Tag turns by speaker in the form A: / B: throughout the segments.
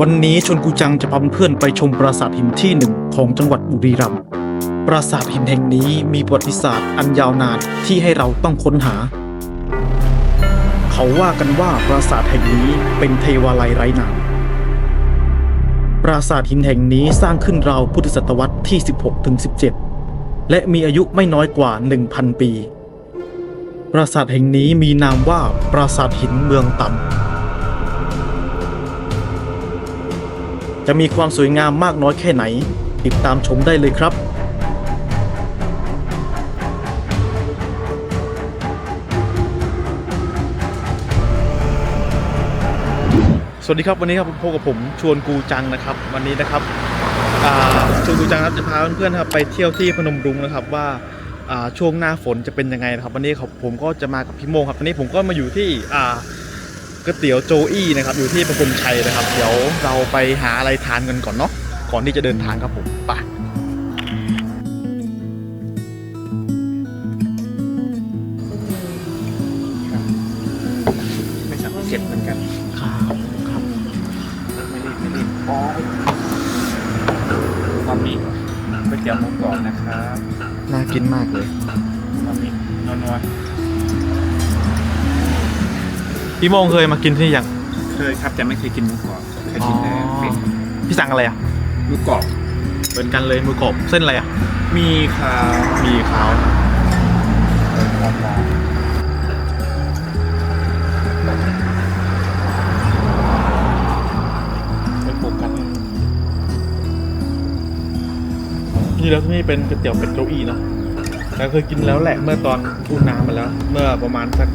A: วันนี้ชวนกูจังจะพาเพื่อนไปชมปราสาทหินที่หนึ่งของจังหวัดบุรีรัมย์ ปราสาทหินแห่งนี้มีประวัติศาสตร์อันยาวนานที่ให้เราต้องค้นหา เขาว่ากันว่าปราสาทแห่งนี้เป็นเทวาลัยไร้นาม ปราสาทหินแห่งนี้สร้างขึ้นราวพุทธศตวรรษที่ 16ถึง17 และมีอายุไม่น้อยกว่า 1,000 ปี ปราสาทแห่งนี้มีนามว่าปราสาทหินเมืองต่ำ จะมีความสวยงามมากน้อยแค่ไหน ติดตามชมได้เลยครับสวัสดีครับวันนี้ครับพบกับผมชวนกูจังนะครับ วันนี้นะครับชวนกูจังครับจะพาเพื่อนๆครับไปเที่ยวที่พนมรุ้งนะครับว่าช่วงหน้าฝนจะเป็นยังไงนะครับ วันนี้ครับผมก็จะมากับพี่โมงครับวันนี้ผมก็มาอยู่ที่ ก๋วยเตี๋ยวโจอี้นะครับอยู่ที่ประพลชัยนะครับ เดี๋ยวเราไปหาอะไรทานกันก่อนเนาะก่อนที่จะเดินทางครับผมไป
B: ไม่สามารถเก็บเหมือนกัน
A: ครับครับ
B: ไม่รีบไม่รีบอ๋อความมีก๋วยเตี๋ยวหมูกรอบนะครับ
A: น่ากินมากเลย
B: ความมีนัว
A: พี่โมงเคยมากินที่นี่ยัง
B: ๆเคยครับแต่ไม่เคยกินหมูกรอบเคยกินแต่เป็ด
A: พี่สั่งอะไรอะ
B: หมูกรอบ
A: เหมือนกันเลยมือกรอบเส้นอะไรอะ
B: มีคา
A: มีขาว
B: ครับไม่โฟกัส
A: นี่แล้วที่นี่เป็นก๋วยเตี๋ยวเป็ดโจอี้เนาะแต่เคยกินแล้วแหละเมื่อตอนอุ่นน้ำมาแล้ว เมื่อประมาณสัก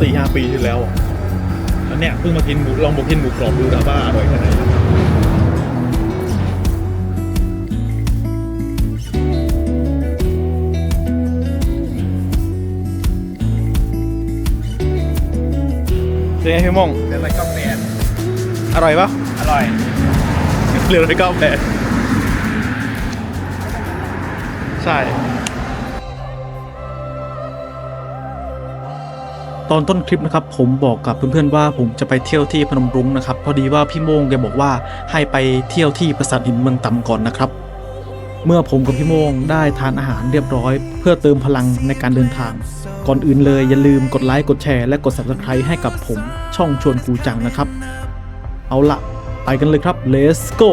A: สี่ห้าปีที่แล้วอะแล้วเนี่ยเพิ่งมากินหมูลองบอกกินหมูกรอบดูนะว่าอร่อยแค่ไหนเป็นไงพี่มง
B: เดี๋ยวอะไรก็แปด
A: อร่อยปะ
B: อร่อย
A: เหลือไปเก้าแปดใช่ ตอนต้นคลิปนะครับผมบอกกับเพื่อนๆว่าผมจะไปเที่ยวที่พนมรุ้งนะครับพอดีว่าพี่โมงแกบอกว่าให้ไปเที่ยวที่ปราสาทหินเมืองต่ำก่อนนะครับ เมื่อผมกับพี่โมงได้ทานอาหารเรียบร้อย เพื่อเติมพลังในการเดินทาง ก่อนอื่นเลยอย่าลืมกดไลค์กดแชร์และกด subscribe ให้กับผมช่องชวนกูจังนะครับ เอาละไปกันเลยครับ let's go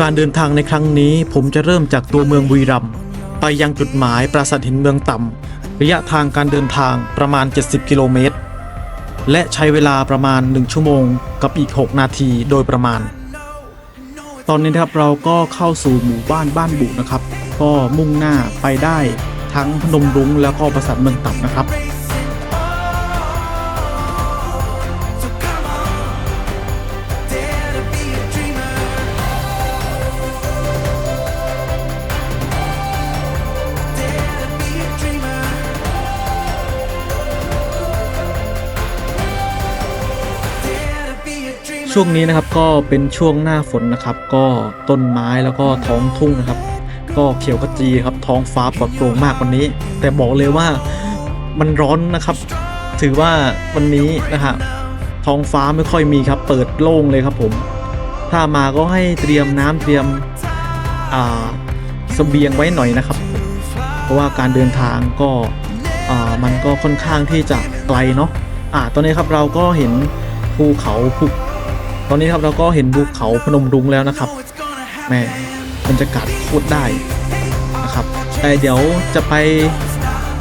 A: การเดินทางในครั้งนี้ผมจะเริ่มจากตัวเมืองบุรีรัมย์ไปยังจุดหมายปราสาทหินเมืองต่ำ ระยะทางการเดินทางประมาณ 70 กิโลเมตร และใช้เวลาประมาณ 1 ชั่วโมงกับอีก 6 นาทีโดยประมาณ ตอนนี้นะครับเราก็เข้าสู่หมู่บ้านบ้านบุนะครับ ก็มุ่งหน้าไปได้ทั้งพนมรุ้งแล้วก็ปราสาทเมืองต่ำนะครับ ช่วงนี้นะครับก็เป็นช่วงหน้าฝนนะครับ ก็ต้นไม้แล้วก็ท้องทุ่งนะครับ ก็เขียวขจีครับท้องฟ้าปลอดโปร่งมากวันนี้ แต่บอกเลยว่ามันร้อนนะครับ ถือว่าวันนี้นะฮะท้องฟ้าไม่ค่อยมีครับ เปิดโล่งเลยครับผม ถ้ามาก็ให้เตรียมน้ำเตรียมอ่าเสบียงไว้หน่อยนะครับ เพราะว่าการเดินทางก็อ่ามันก็ค่อนข้างที่จะไกลเนาะอ่าตอนนี้ครับเราก็เห็นภูเขาภู ตอนนี้ครับเราก็เห็นภูเขาพนมรุ้งแล้วนะครับแม่บรรยากาศโคตรได้นะครับแต่เดี๋ยวจะไป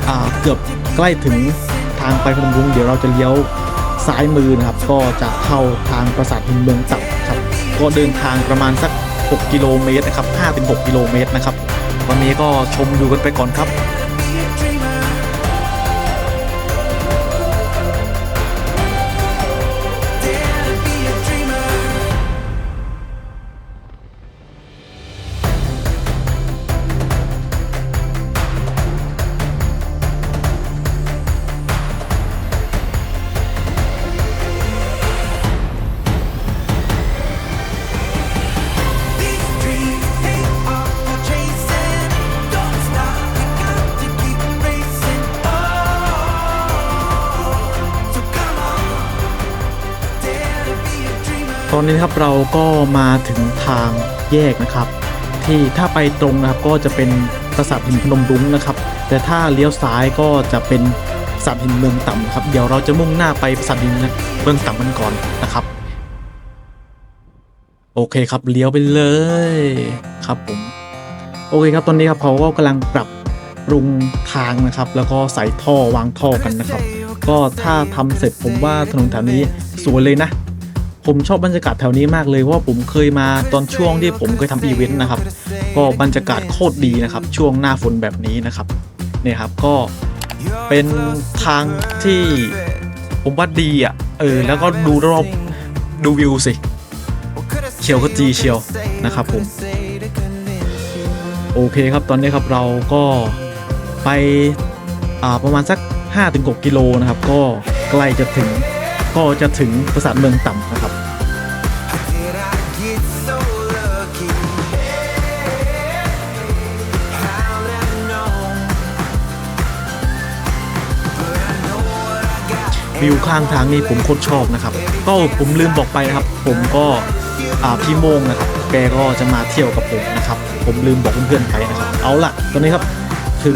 A: อ่าเกือบใกล้ถึงทางไปพนมรุ้งเดี๋ยวเราจะเลี้ยวซ้ายมือนะครับ ก็จะเข้าทางปราสาทหินเมืองต่ำครับ ก็เดินทางประมาณสัก 6 กิโลเมตรนะครับ5-6 กิโลเมตรนะครับ วันนี้ก็ชมดูกันไปก่อนครับ นี้นะครับเราก็มาถึงทางแยกนะครับ ที่ถ้าไปตรงนะครับก็จะเป็นปราสาทหินพนมรุ้งนะครับ แต่ถ้าเลี้ยวซ้ายก็จะเป็นปราสาทหินเมืองต่ำนะครับเดี๋ยวเราจะมุ่งหน้าไปปราสาทหินเมืองต่ำกันก่อนนะครับ โอเคครับเลี้ยวไปเลยครับผมโอเคครับตอนนี้ครับเขาก็กำลังปรับปรุงทางนะครับ แล้วก็ใส่ท่อวางท่อกันนะครับ ก็ถ้าทำเสร็จผมว่าถนนแถวนี้สวยเลยนะ ผมชอบบรรยากาศแถวนี้มากเลยเพราะว่าผมเคยมาตอนช่วงที่ผมเคยทำอีเวนต์นะครับ ก็บรรยากาศโคตรดีนะครับ ช่วงหน้าฝนแบบนี้นะครับเนี่ยครับก็เป็นทางที่ผมว่าดีอะเออแล้วก็ดูรอบดูวิวสิเชียวก็จีเชียวนะครับผมโอเคครับตอนนี้ครับเราก็ไปอ่าประมาณสัก 5-6 กิโลนะครับ ก็ใกล้จะถึง ก็จะถึงปราสาทเมืองต่ำนะครับวิวข้างทางนี่ผมโคตรชอบนะครับ ก็ผมลืมบอกไปนะครับ ผมก็พี่โมงนะครับ แกก็จะมาเที่ยวกับผมนะครับ ผมลืมบอกเพื่อนๆไปนะครับ เอาล่ะ ตอนนี้ครับ ถึง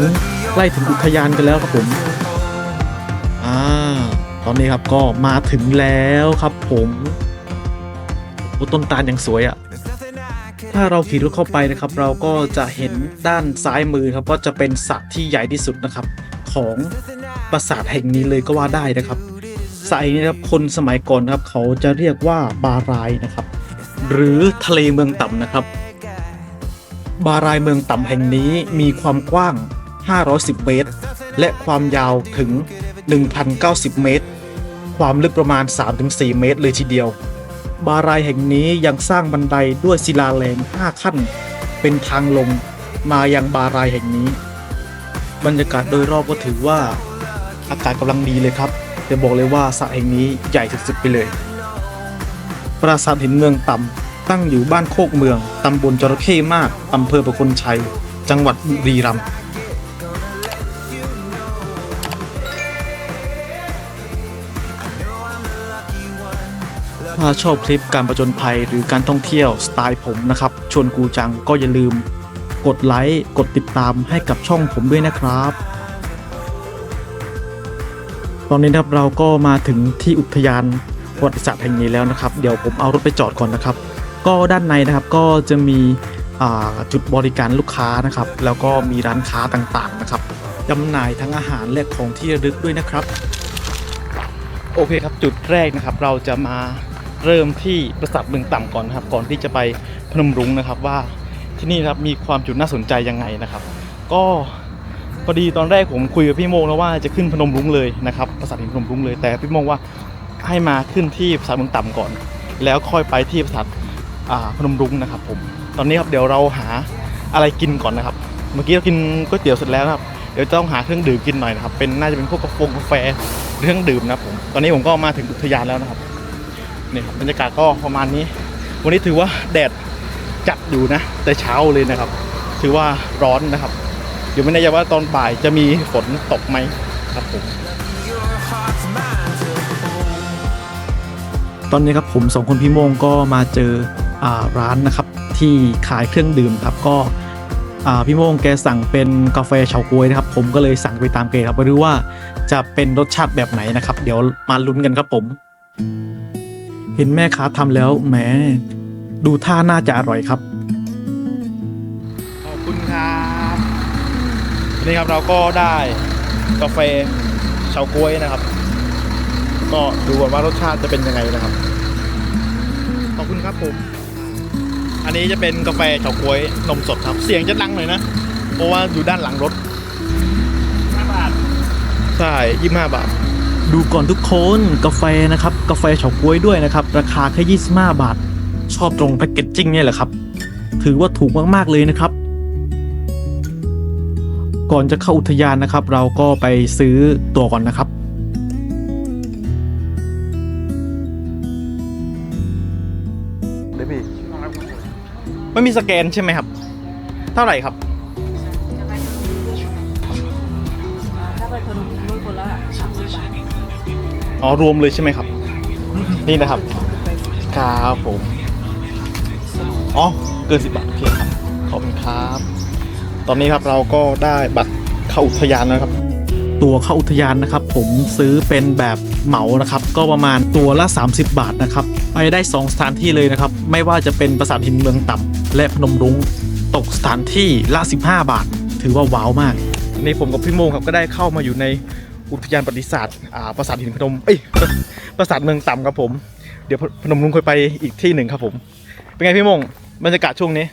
A: ใกล้ถึงอุทยานกันแล้วครับผม ตอนนี้ครับก็มาถึงแล้วครับผมโอ้ต้นตาลอย่างสวยอะ่ะ ถ้าเราขี่รถเข้าไปนะครับ เราก็จะเห็นด้านซ้ายมือครับก็จะเป็นสระที่ใหญ่ที่สุดนะครับ ของปราสาทแห่งนี้เลยก็ว่าได้นะครับสระนี้ครับคนสมัยก่อนครับ เขาจะเรียกว่าบารายนะครับ หรือทะเลเมืองต่ำนะครับ บารายเมืองต่ำแห่งนี้มีความกว้าง 510 เมตร และความยาวถึง 1,090 เมตร ความลึกประมาณ 3-4 เมตรเลยทีเดียว บารายแห่งนี้ยังสร้างบันไดด้วยศิลาแรง5ขั้น เป็นทางลงมายังบารายแห่งนี้ บรรยากาศโดยรอบก็ถือว่าอากาศกำลังดีเลยครับแต่บอกเลยว่าสระแห่งนี้ใหญ่สุดๆไปเลย ปราสาทหินเมืองต่ำตั้งอยู่บ้านโคกเมืองตำบลจระเข้มากอำเภอประคนชัย จังหวัดบุรีรัมย์ ถ้าชอบคลิปการประจนภัยหรือการท่องเที่ยวสไตล์ผมนะครับ ชวนกูจังก็อย่าลืม กดไลค์กดติดตามให้กับช่องผมด้วยนะครับ ตอนนี้นะครับเราก็มาถึงที่อุทยานประวัติศาสตร์แห่งนี้แล้วนะครับ เดี๋ยวผมเอารถไปจอดก่อนนะครับ ก็ด้านในนะครับก็จะมีจุดบริการลูกค้านะครับ แล้วก็มีร้านค้าต่างๆนะครับจำหน่ายทั้งอาหารและของที่ระลึกด้วยนะครับ โอเคครับจุดแรกนะครับเราจะมา เริ่มที่ปราสาทเมืองต่ำก่อนนะครับก่อนที่จะไปพนมรุ้งนะครับว่าที่นี่ครับมีความจุดน่าสนใจยังไงนะครับ ก็พอดีตอนแรกผมคุยกับพี่โมงแล้วว่าจะขึ้นพนมรุ้งเลยนะครับปราสาทหินพนมรุ้งเลยแต่พี่โมงว่าให้มาขึ้นที่ปราสาทเมืองต่ำก่อน แล้วค่อยไปที่ปราสาทพนมรุ้งนะครับ ผมตอนนี้ครับเดี๋ยวเราหาอะไรกินก่อนนะครับ เมื่อกี้เรากินก๋วยเตี๋ยวเสร็จแล้วนะครับเดี๋ยวจะต้องหาเครื่องดื่มกินหน่อยนะครับเป็นน่าจะเป็นพวกกาแฟกาแฟเครื่องดื่มนะครับผมตอนนี้ผมก็มาถึงอุทยานแล้วนะครับ นี่บรรยากาศก็ประมาณนี้ วันนี้ถือว่าแดดจัดอยู่นะ แต่เช้าเลยนะครับ ถือว่าร้อนนะครับเดี๋ยวไม่แน่ใจว่าตอนบ่ายจะมีฝนตกไหมครับผมตอนนี้ครับผมสองคนพี่โมงก็มาเจออร้านนะครับที่ขายเครื่องดื่มครับก็พี่โมงแกสั่งเป็นกาแฟเฉาก๊วยนะครับ ผมก็เลยสั่งไปตามแกครับไม่รู้ว่าจะเป็นรสชาติแบบไหนนะครับ เดี๋ยวมาลุ้นกันครับผม เห็นแม่ค้าทำแล้วแหมดูท่าน่าจะอร่อยครับ ขอบคุณครับนี่ครับเราก็ได้กาแฟเฉาก๊วยนะครับ ก็ดูก่อนว่ารสชาติจะเป็นยังไงนะครับ ขอบคุณครับผม อันนี้จะเป็นกาแฟเฉาก๊วยนมสดครับ เสียงจะดังหน่อยนะ เพราะว่าอยู่ด้านหลังรถ5บาท ใช่25บาท ดูก่อนทุกคนกาแฟนะครับ กาแฟเฉาก๊วยด้วยนะครับ ราคาแค่ 25 บาท ชอบตรงแพคเกจจิ้งเนี่ยแหละครับ ถือว่าถูกมากๆเลยนะครับ ก่อนจะเข้าอุทยานนะครับ เราก็ไปซื้อตัวก่อนนะครับเดี๋ยวพี่ไม่มีสแกนใช่ไหมครับ เท่าไหร่ครับ
C: ถ้าไปคนนู้นคนละสามสิบบาท
A: อ๋อรวมเลยใช่ไหมครับ นี่นะครับครับผมอ๋อเกินสิบบาทโอเคครับขอบคุณครับ ตอนนี้ครับเราก็ได้บัตรเข้าอุทยานแล้วครับ ตัวเข้าอุทยานนะครับ ผมซื้อเป็นแบบเหมานะครับ ก็ประมาณตัวละ 30 บาทนะครับไปได้ 2 สถานที่เลยนะครับ ไม่ว่าจะเป็นปราสาทหินเมืองต่ำและพนมรุ้งตกสถานที่ละ 15 บาท ถือว่าว้าวมาก ในผมกับพี่โมงครับก็ได้เข้ามาอยู่ใน อุทยานประวัติศาสตร์อ่าปราสาทหินพนมเอ้ยปราสาทเมืองต่ำครับผม เดี๋ยวพนมรุ้งค่อยไปอีกที่หนึ่งครับผม เป็นไงพี่โมงบรรยากาศช่วงนี้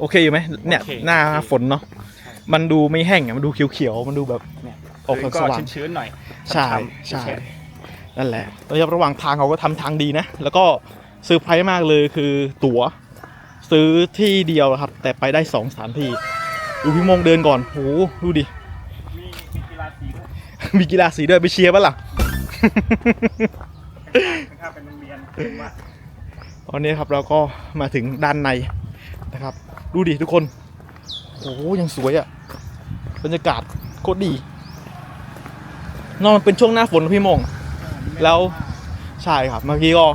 A: โอเคอยู่ไหมเนี่ย
B: โอเค
A: หน้าฝนเนาะมันดูไม่แห้งอะมันดูเขียวๆมันดูแบบ
B: เนี่ย
A: ออก
B: พื้น
A: ส
B: ก็
A: ว่าง
B: ชื้นๆหน่อย
A: ใช่
B: ช้ำๆ
A: ใช่นั่นแหละระยะระหว่างทางเขาก็ทำทางดีนะ แล้วก็เซอร์ไพรส์มากเลยคือตั๋วซื้อที่เดียวครับ แต่ไปได้สองสถานที่ ดูพี่โมงเดินก่อนโหดูดิ
B: มีกีฬาสีด้วย
A: ไปเชียร์ปะล่ะ
B: ข้างๆเป็นโรงเรียนว่า
A: ตอนนี้ครับเราก็มาถึงด้านในนะครับ ดูดิทุกคนโอ้โหยังสวยอะ่ะบรรยากาศโคตรดีนอกมันเป็นช่วงหน้าฝนนะพี่โมง แล้วใช่ครับเมื่อกี้ก็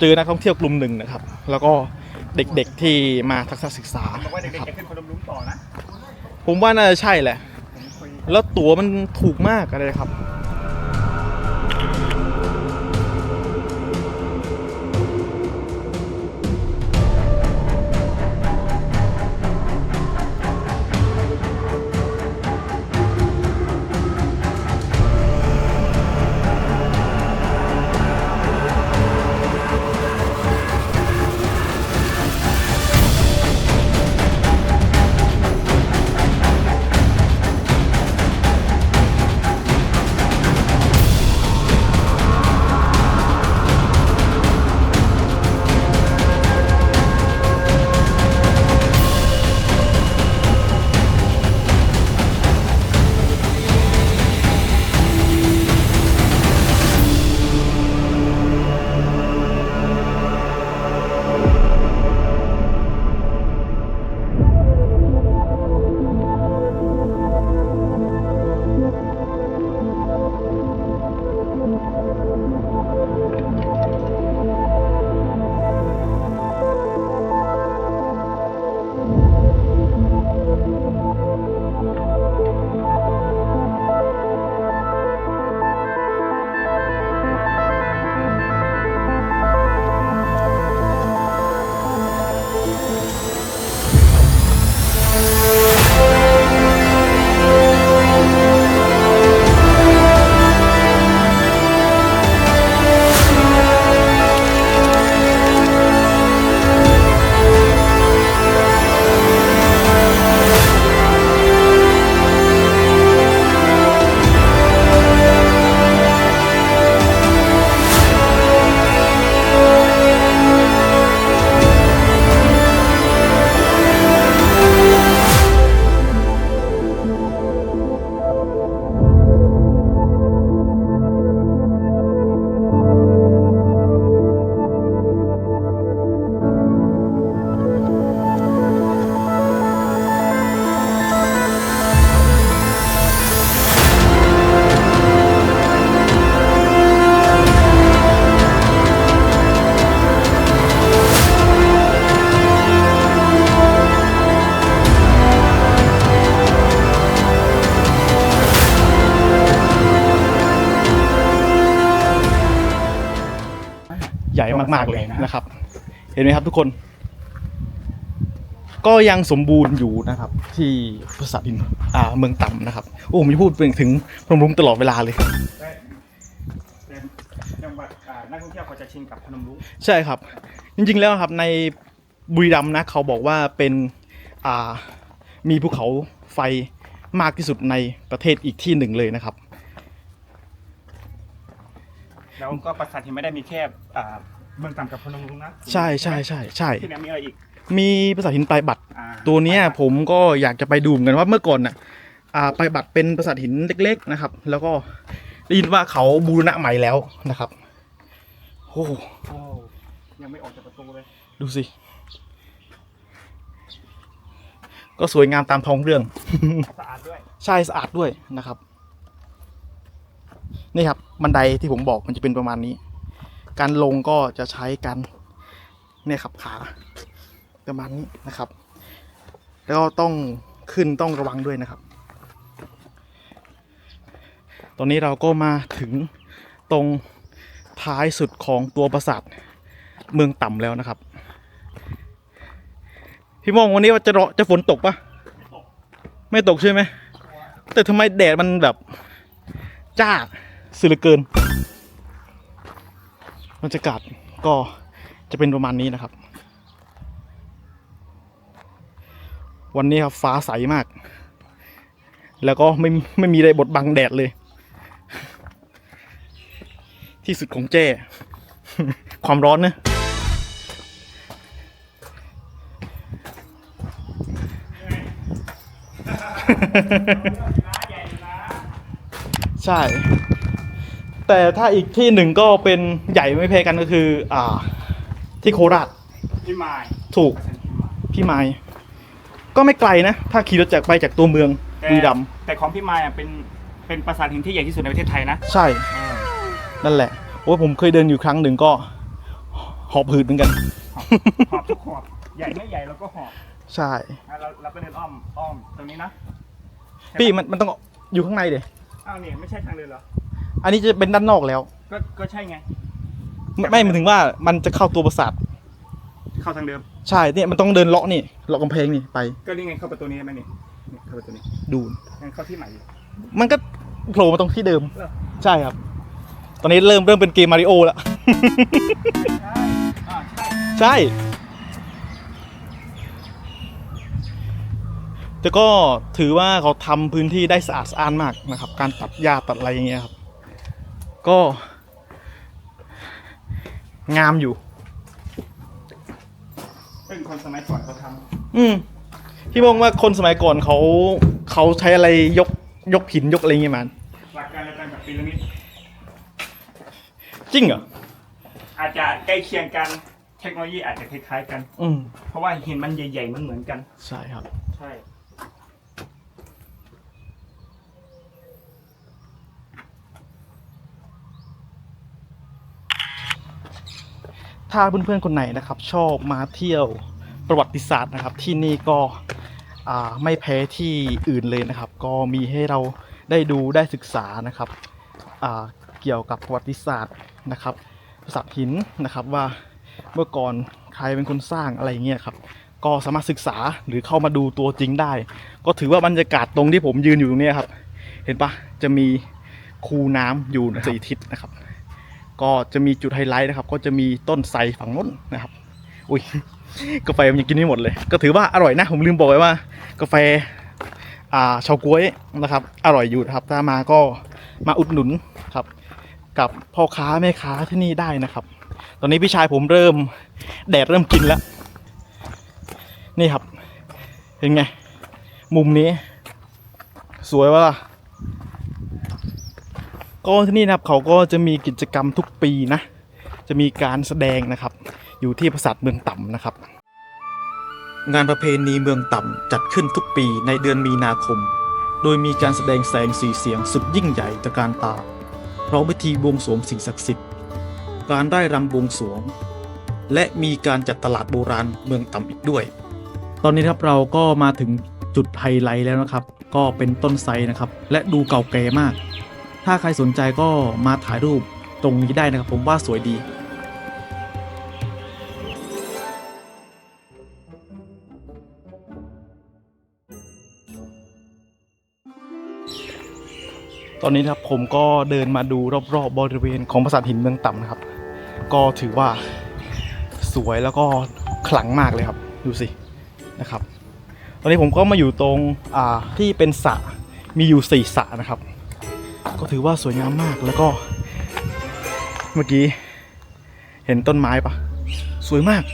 A: เจอนักท่องเที่ยวกลุ่มหนึ่งนะครับ แล้วก็เด็กๆที่มาทักษะศึกษา
B: บอกว่าเด็ก
A: นะครับ
B: ๆจะขึ้นพนมรุ้งต่อนะ
A: ผมว่าน่าจะใช่แหละ
B: ผมคุย
A: แล้วตั๋วมันถูกมากอะไรครับ ห็นไหมครับทุกคน ก็ยังสมบูรณ์อยู่นะครับ ที่ปราสาทหินอ่าเมืองต่ำนะครับ โอ้ผมจะพูดถึงพนมรุ้งตลอดเวลาเลย
B: ได้เป็นจังหวัดอ่านักท่องเที่ยวเขาจะชินกับพนมรุ้ง
A: ใช่ครับ จริงๆแล้วครับในบุรีรัมย์นะเขาบอกว่าเป็นอ่ามีภูเขาไฟมากที่สุดในประเทศอีกที่หนึ่งเลยนะครับ
B: แล้วก็ปราสาทที่ไม่ได้มีแค่อ่า เมืองต่ำกับพนมรุ้งนะ
A: ใช่ใช่ใช่ใช่
B: ที่ไหนมีอะไรอีก
A: มีปราสาทหินปลายบัตร
B: อ่า
A: ตัวเนี้ยผมก็อยากจะไปดูเหมือนกันว่าเมื่อก่อนน่ะอ่าปลายบัตรเป็นปราสาทหินเล็กๆนะครับ แล้วก็ได้ยินว่าเขาบูรณะใหม่แล้วนะครับโอ้โห
B: โอ้ยังไม่ออกจากประตูเลย
A: ดูสิ ก็สวยงามตามท้องเรื่อง
B: สะอาดด้วย
A: ใช่สะอาดด้วยนะครับ นี่ครับ บันไดที่ผมบอกมันจะเป็นประมาณนี้ การลงก็จะใช้การเนี่ยครับขาประมาณนี้นะครับ แล้วก็ต้องขึ้นต้องระวังด้วยนะครับ ตอนนี้เราก็มาถึงตรงท้ายสุดของตัวปราสาทเมืองต่ำแล้วนะครับ พี่มองวันนี้ว่าจะรอจะฝนตกปะไม่ตกใช่ไหม แต่ทำไมแดดมันแบบ จ้าสุดเหลือเกิน บรรยากาศก็จะเป็นประมาณนี้นะครับ วันนี้ครับฟ้าใสมาก แล้วก็ไม่ไม่มีอะไรบดบังแดดเลย ที่สุดของแจ้ ความร้อนนะใช่ แต่ถ้าอีกที่หนึ่งก็เป็นใหญ่ไม่แพ้กันก็คือ อ่า ที่โคราช
B: พี่ไม้
A: ถูกพี่ไม้ก็ไม่ไกลนะ ถ้าขี่รถจากไปจากตัวเมืองบุรีรัมย์
B: แต่ของพี่ไม้อะเป็นเป็นปราสาทหินที่ใหญ่ที่สุดในประเทศไทยนะ
A: ใช่ นั่นแหละโอ้ยผมเคยเดินอยู่ครั้งหนึ่งก็หอบหืดเหมือนกัน
B: หอบทุกหอบใหญ่ไม่ใหญ่เราก็หอบ
A: ใช่
B: อะเราเราก็เดินอ้อมอ้อมตรงนี้นะ
A: พี่มันมันต้องอยู่ข้างในเดย
B: อ้าวนี่ไม่ใช่ทางเดินเหรอ
A: อันนี้จะเป็นด้านนอกแล้ว
B: ก็ก็ใช่ไง
A: ไม่ไม่หมายถึงว่ามันจะเข้าตัวปราสาท
B: เข้าทางเดิม
A: ใช่เนี่ยมันต้องเดินเลาะนี่เลาะกำแพงนี่ไป
B: ก็นี่ไงเข้าประตูนี้ได้ไหมนี่นี่เข้าประตูนี้
A: ดู
B: งั้นเข้าที่ใหม่อยู่
A: มันก็โผล่มาตรงที่เดิม
B: เหรอ
A: ใช่ครับ ตอนนี้เริ่มเริ่มเป็นเกมมาริโอแล้ว
B: ใช่อ่าใช่
A: ใช่ แต่ก็ถือว่าเขาทำพื้นที่ได้สะอาดสะอ้านมากนะครับ การตัดหญ้าตัดอะไรอย่างเงี้ยครับ ก็ งามอยู่
B: เป็นคนสมัยก่อนเขาท
A: อืมพี่มองว่าคนสมัยก่อนเขาเขาใช้อะไรยกยกหินยกอะไรอย่างเงี้ยมันำ
B: หลักการเดียวกันกับพีระมิด
A: จริงเหรอ
B: อาจจะใกล้เคียงกันเทคโนโลยีอาจจะคล้ายๆกัน
A: อืม
B: เพราะว่าหินมันใหญ่ๆมันเหมือนกัน
A: ใช่ครับ
B: ใช่
A: ถ้าเพื่อนๆคนไหนนะครับชอบมาเที่ยวประวัติศาสตร์นะครับ ที่นี่ก็ไม่แพ้ที่อื่นเลยนะครับ ก็มีให้เราได้ดูได้ศึกษานะครับเกี่ยวกับประวัติศาสตร์นะครับปราสาทหินนะครับว่าเมื่อก่อนใครเป็นคนสร้างอะไรเงี้ยครับก็สามารถศึกษาหรือเข้ามาดูตัวจริงได้ ก็ถือว่าบรรยากาศตรงที่ผมยืนอยู่ตรงนี้ครับ เห็นปะจะมีคูน้ำอยู่สี่ทิศนะครับ ก็จะมีจุดไฮไลท์นะครับ ก็จะมีต้นไทรฝั่งนู้นนะครับ อุ้ยกาแฟมันยังกินไม่หมดเลย ก็ถือว่าอร่อยนะ ผมลืมบอกไว้ว่ากาแฟอ่าชาวก๊วยนะครับ อร่อยอยู่นะครับ ถ้ามาก็มาอุดหนุนครับ กับพ่อค้าแม่ค้าที่นี่ได้นะครับ ตอนนี้พี่ชายผมเริ่มแดดเริ่มกินแล้ว นี่ครับ เห็นไง มุมนี้ สวยวะล่ะ ก็ที่นี่นะครับเขาก็จะมีกิจกรรมทุกปีนะ จะมีการแสดงนะครับ อยู่ที่ปราสาทเมืองต่ำนะครับ งานประเพณีเมืองต่ำจัดขึ้นทุกปีในเดือนมีนาคม โดยมีการแสดงแสงสีเสียงสุดยิ่งใหญ่ตระการตาพร้อมพิธีบวงสรวงสิ่งศักดิ์สิทธิ์ การได้รำบวงสรวง และมีการจัดตลาดโบราณเมืองต่ำอีกด้วย ตอนนี้ครับเราก็มาถึงจุดไฮไลท์แล้วนะครับ ก็เป็นต้นไทรนะครับ และดูเก่าแก่มาก ถ้าใครสนใจก็มาถ่ายรูปตรงนี้ได้นะครับผมว่าสวยดีตอนนี้นะครับผมก็เดินมาดูรอบๆบริเวณของปราสาทหินเมืองต่ำนะครับ ก็ถือว่าสวยแล้วก็ขลังมากเลยครับดูสินะครับ ตอนนี้ผมก็มาอยู่ตรงที่เป็นสระมีอยู่สี่สระนะครับ ก็ถือว่าสวยงามมากแล้วก็ เมื่อกี้เห็นต้นไม้ปะสวยมาก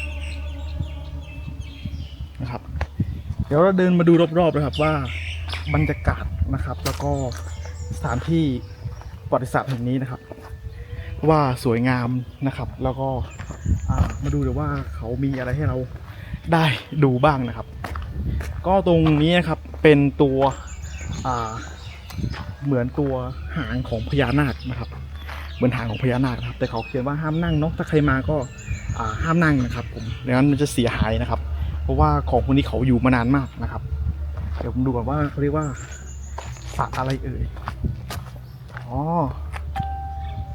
A: นะครับ เดี๋ยวเราเดินมาดูรอบๆนะครับว่าบรรยากาศนะครับ แล้วก็สถานที่ประวัติศาสตร์แห่งนี้นะครับ ว่าสวยงามนะครับ แล้วก็มาดูเดี๋ยวว่าเขามีอะไรให้เราได้ดูบ้างนะครับ ก็ตรงนี้นะครับเป็นตัวอ่า เหมือนตัวหางของพญานาคนะครับ เหมือนหางของพญานาคนะครับ แต่เขาเขียนว่าห้ามนั่งเนาะถ้าใครมาก็ห้ามนั่งนะครับผมไม่งั้นมันจะเสียหายนะครับ เพราะว่าของพวกนี้เขาอยู่มานานมากนะครับ เดี๋ยวผมดูก่อนว่าเขาเรียกว่าสระอะไรเอ่ยอ๋อ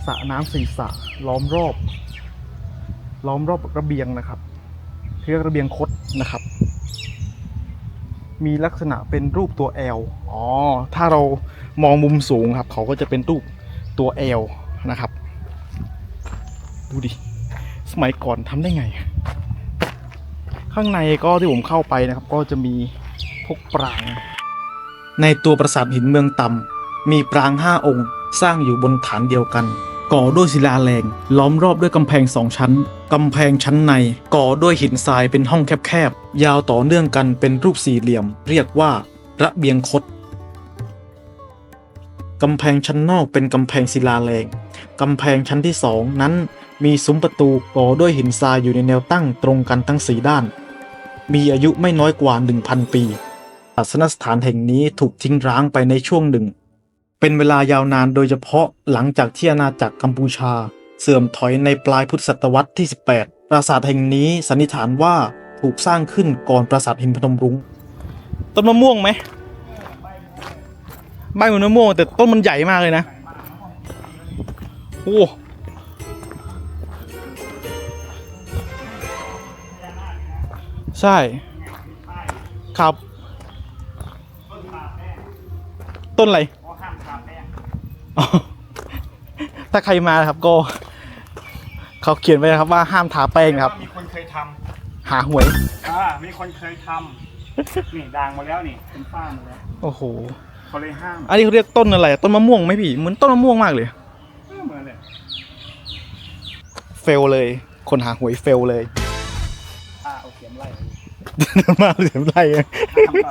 A: สระน้ำสี่สระล้อมรอบ ล้อมรอบระเบียงนะครับเรียกระเบียงคดนะครับ มีลักษณะเป็นรูปตัว L อ๋อ ถ้าเรามองมุมสูงครับ เขาก็จะเป็นรูปตัว L นะครับ ดูดิ สมัยก่อนทำได้ไง ข้างในก็ที่ผมเข้าไปนะครับ ก็จะมีพวกปราง
D: ในตัวปราสาทหินเมืองต่ำมีปรางห้าองค์สร้างอยู่บนฐานเดียวกัน ก่อด้วยศิลาแรง ล้อมรอบด้วยกำแพงสองชั้น กำแพงชั้นใน ก่อด้วยหินทรายเป็นห้องแคบๆ ยาวต่อเนื่องกันเป็นรูปสี่เหลี่ยม เรียกว่า ระเบียงคดกำแพงชั้นนอกเป็นกำแพงศิลาแรง กำแพงชั้นที่สองนั้นมีซุ้มประตูก่อด้วยหินทรายอยู่ในแนวตั้งตรงกันทั้งสีด้าน มีอายุไม่น้อยกว่า 1,000 ปีศาสนสถานแห่งนี้ถูกทิ้งร้างไปในช่วงหนึ่ง เป็นเวลายาวนานโดยเฉพาะหลังจากที่อาณาจักรกัมพูชา เสื่อมถอยในปลายพุทธศตวรรษที่ 18 ปราสาทแห่งนี้สันนิษฐานว่าถูกสร้างขึ้นก่อนปราสาทหินพนมรุ้ง
A: ต้นมะม่วงไหมใบเหมือนมะม่วงแต่ต้นมันใหญ่มากเลยนะโอ้ใช่ ครับ ต้นอะไร ถ้าใครมานะครับก็ เขาเขียนไว้นะครับว่าห้ามทาแป้งนะครับ
B: มีคนเคยท
A: หาหวยำ
B: อ่ามีคนเคยทำนี่ด่างมาแล้วนี่เป็นฝ้าหมาแล้ว
A: โอ้โห
B: เขาเลยห้าม
A: อันนี้เขาเรียกต้นอะไร ต้นมะม่วงไหมพี่ เหมือนต้นมะม่วงมากเลย
B: เหมือนเลย
A: เฟลเลย คนหาหวยเฟลเลย
B: อ่าเอาเข็มไล่
A: มาเสียมไร
B: ห้ามก็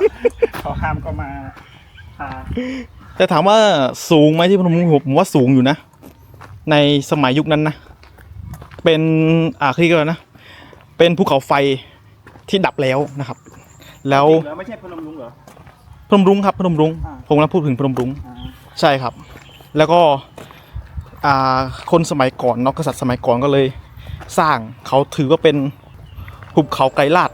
B: เขาห้ามก็มาทา
A: แต่ถามว่าสูงไหมที่พนมรุ้งผมว่าสูงอยู่นะ ในสมัยยุคนั้นนะ เป็นอ่าคืออะไรนะ เป็นภูเขาไฟที่ดับแล้วนะครับ แล้ว
B: จริงเหรอไม่ใช่พนมรุ้งเหรอ
A: พนมรุ้งครับพนมรุ้ง
B: อ่า
A: ผมกำลังพูดถึงพนมรุ้ง
B: อ่า
A: ใช่ครับ แล้วก็อ่าคนสมัยก่อนเนาะกษัตริย์สมัยก่อนก็เลย สร้างเขาถือว่าเป็นหุบเขาไกรลาด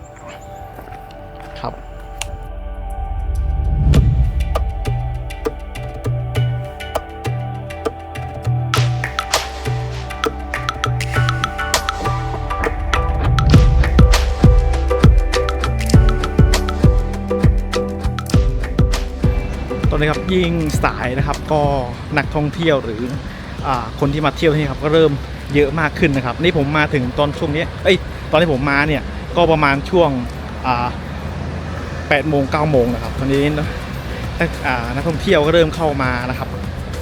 A: นนี้ครับยิ่งสายนะครับก็นักท่องเที่ยวหรืออคนที่มาเที่ยวที่นี่ครับก็เริ่มเยอะมากขึ้นนะครับ นี่ผมมาถึงตอนช่วงนี้เอ้ยตอนที่ผมมาเนี่ยก็ประมาณช่วงอ่าแปดโมงเก้าโมงนะครับตอนนี้นักท่องเที่ยวก็เริ่มเข้ามานะครับ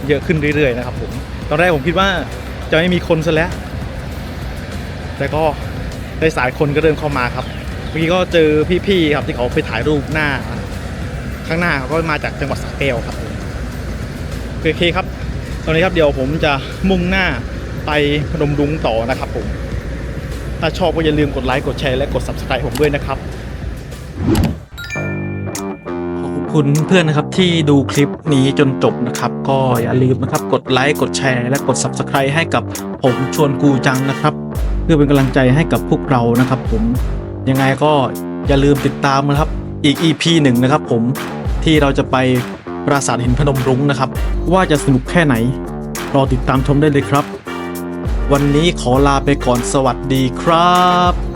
A: เยอะขึ้นเรื่อยๆนะครับผมตอนแรกผมคิดว่าจะไม่มีคนซะแล้ว แต่ก็ได้สายคนก็เริ่มเข้ามาครับเมื่อกี้ก็เจอพี่ๆครับที่เขาไปถ่ายรูปหน้า ข้างหน้าก็มาจากจังหวัดสระแก้วครับโอเคครับ ตอนนี้ครับเดี๋ยวผมจะมุ่งหน้าไปพนมรุ้งต่อนะครับผม ถ้าชอบก็อย่าลืมกดไลค์กดแชร์และกด subscribe ผมด้วยนะครับ
D: ขอบคุณเพื่อนนะครับที่ดูคลิปนี้จนจบนะครับ ก็อย่าลืมนะครับกดไลค์กดแชร์และกด Subscribe ให้กับผมชวนกูจังนะครับ เพื่อเป็นกำลังใจให้กับพวกเรานะครับ ผมยังไงก็อย่าลืมติดตามนะครับอีก EP หนึ่งนะครับผม ที่เราจะไปปราสาทหินพนมรุ้งนะครับ ว่าจะสนุกแค่ไหน รอติดตามชมได้เลยครับ วันนี้ขอลาไปก่อนสวัสดีครับ